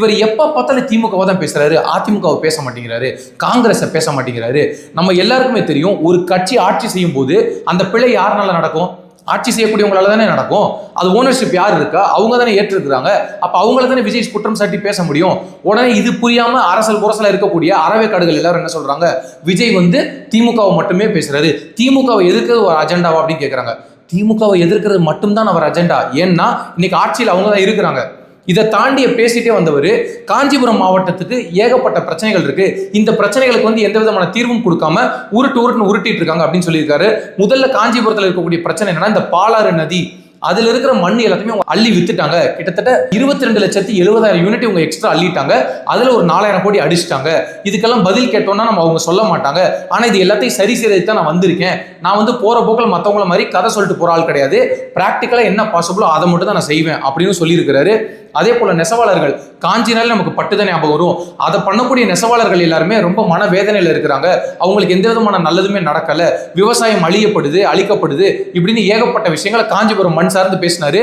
இவர் எப்போ பார்த்தாலும் திமுகவை தான் பேசுறாரு அதிமுகவை பேச மாட்டேங்கிறாரு காங்கிரஸை பேச மாட்டேங்கிறாரு. நம்ம எல்லாருக்குமே தெரியும் ஒரு கட்சி ஆட்சி செய்யும் போது அந்த பிழை யாருனால நடக்கும்? ஆட்சி செய்யக்கூடியவங்களால தானே நடக்கும். அது ஓனர்ஷிப் யார் இருக்கா? அவங்க தானே ஏற்றிருக்கிறாங்க. அப்போ அவங்கள தானே விஜய் குற்றம் சாட்டி பேச முடியும்? உடனே இது புரியாமல் அரசல் புரசல இருக்கக்கூடிய அறவே காடுகள் எல்லாரும் என்ன சொல்றாங்க? விஜய் வந்து திமுகவை மட்டுமே பேசுறாரு. திமுகவை எதிர்க்கிறது ஒரு அஜெண்டாவா அப்படின்னு கேட்குறாங்க திமுகவை எதிர்க்கிறது மட்டும்தான் அவர் அஜெண்டா. ஏன்னா இன்னைக்கு ஆட்சியில் அவங்க தான் இருக்கிறாங்க. இதை தாண்டிய பேசிட்டே வந்தவர் காஞ்சிபுரம் மாவட்டத்துக்கு ஏகப்பட்ட பிரச்சனைகள் இருக்கு. இந்த பிரச்சனைகளுக்கு வந்து எந்த விதமான தீர்வும் கொடுக்காம உருட்டு உருட்டுன்னு உருட்டிட்டு இருக்காங்க அப்படின்னு சொல்லியிருக்காரு. முதல்ல காஞ்சிபுரத்தில் இருக்கக்கூடிய பிரச்சனை என்னன்னா இந்த பாலாறு நதி. அதுல இருக்கிற மண் எல்லாத்தையுமே அவங்க அள்ளி வித்துட்டாங்க. கிட்டத்தட்ட இருபத்தி ரெண்டு லட்சத்தி எழுபதாயிரம் யூனிட் இவங்க எக்ஸ்ட்ரா அள்ளிட்டாங்க. அதுல ஒரு நாலாயிரம் கோடி அடிச்சிட்டாங்க. இதுக்கெல்லாம் பதில் கேட்டோம்னா நம்ம அவங்க சொல்ல மாட்டாங்க. ஆனா இது எல்லாத்தையும் சரி செய்யறதுக்கு தான் நான் வந்திருக்கேன். நான் வந்து போற போக்கில் மற்றவங்கள மாதிரி கதை சொல்லிட்டு போற ஆள் கிடையாது. ப்ராக்டிக்கலாக என்ன பாசிபிளோ அதை மட்டும் தான் நான் செய்வேன் அப்படின்னு சொல்லியிருக்கிறாரு. அதே போல நெசவாளர்கள் காஞ்சினாலே நமக்கு பட்டுதான் ஞாபகம் வரும். அதை பண்ணக்கூடிய நெசவாளர்கள் எல்லாருமே ரொம்ப மனவேதனையில இருக்கிறாங்க. அவங்களுக்கு எந்த விதமான நல்லதுமே நடக்கல. விவசாயம் அழியப்படுது அழிக்கப்படுது. இப்படின்னு ஏகப்பட்ட விஷயங்களை காஞ்சிபுரம் மண் சார்ந்து பேசினாரு.